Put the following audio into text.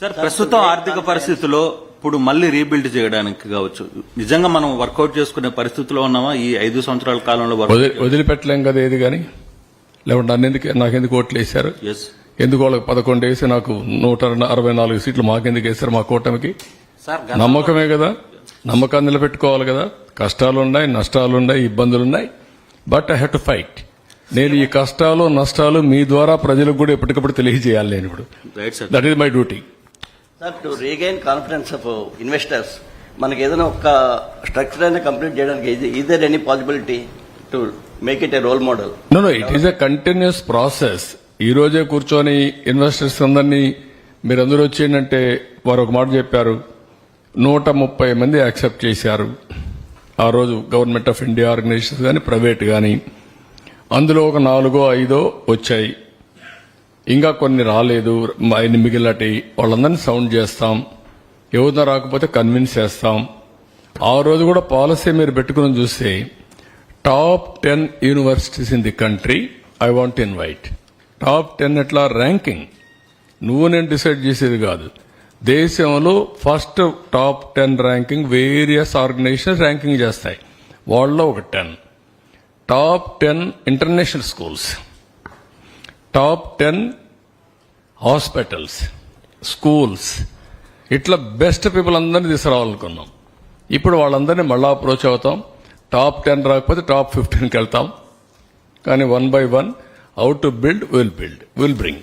Sir ప్రస్తుతం ఆర్థిక పరిస్థితుల్లో ఇప్పుడు మళ్ళీ రీబిల్డ్ చేయడానికి కావచ్చు. నిజంగా మనం వర్కౌట్ చేసుకునే పరిస్థితిలో ఉన్నామా? ఈ ఐదు సంవత్సరాల కాలంలో వదిలి వదిలిపెట్టలేం కదా ఏది కానీ లేకుంటే ఎందుకు నాకెందుకు ఓట్లు వేశారు? ఎందుకు వాళ్ళకి పదకొండు వేసి నాకు నూట అరవై నాలుగు సీట్లు మాకెందుకు వేశారు మా కూటమికి? నమ్మకమే కదా? నమ్మకాన్ని నిలబెట్టుకోవాలి కదా? కష్టాలున్నాయి నష్టాలున్నాయి ఇబ్బందులున్నాయి. But I have to fight. నేను ఈ కష్టాలు నష్టాలు మీ ద్వారా ప్రజలకు కూడా ఎప్పటికప్పుడు తెలియజేయాలి నేను ఇప్పుడు. That is my duty sir to regain confidence of investors మనకి ఏదైనా ఒక స్ట్రక్చర్ అయినా కంప్లీట్ చేయడానికి is there any possibility to make it a role model no no it is a continuous process ఈ రోజే కూర్చొని ఇన్వెస్టర్స్ అందరినీ మీరందరూ వచ్చిందంటే వారు ఒక మాట చెప్పారు. నూట ముప్పై మంది యాక్సెప్ట్ చేశారు. ఆ రోజు గవర్నమెంట్ ఆఫ్ ఇండియా ఆర్గనైజేషన్స్ కానీ ప్రైవేట్ కానీ అందులో ఒక నాలుగో ఐదో వచ్చాయి. ఇంకా కొన్ని రాలేదు. ఆయన మిగిలినటి వాళ్ళందరినీ సౌండ్ చేస్తాం. ఎవరితో రాకపోతే కన్విన్స్ చేస్తాం. ఆ రోజు కూడా పాలసీ మీరు పెట్టుకుని చూస్తే top ten universities in the country I want invite. Top ten ఎట్లా? ర్యాంకింగ్. నువ్వు నేను డిసైడ్ చేసేది కాదు. దేశంలో first top ten ranking various organisations ranking చేస్తాయి. వాళ్ళలో ఒక ten. Top ten international schools. Top ten hospitals schools. ఇట్లా బెస్ట్ పీపుల్ అందరినీ తీసుకురావాలనుకున్నాం. ఇప్పుడు వాళ్ళందరినీ మళ్ళీ అప్రోచ్ అవుతాం. టాప్ టెన్ రాకపోతే టాప్ ఫిఫ్టీన్కి వెళ్తాం. కానీ one by one out to build will build will bring